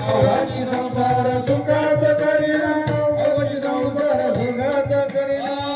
संसार सुखात करीना. अवजी संसार सुखात करीना.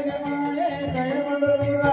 జయమాయ జయమండలముగా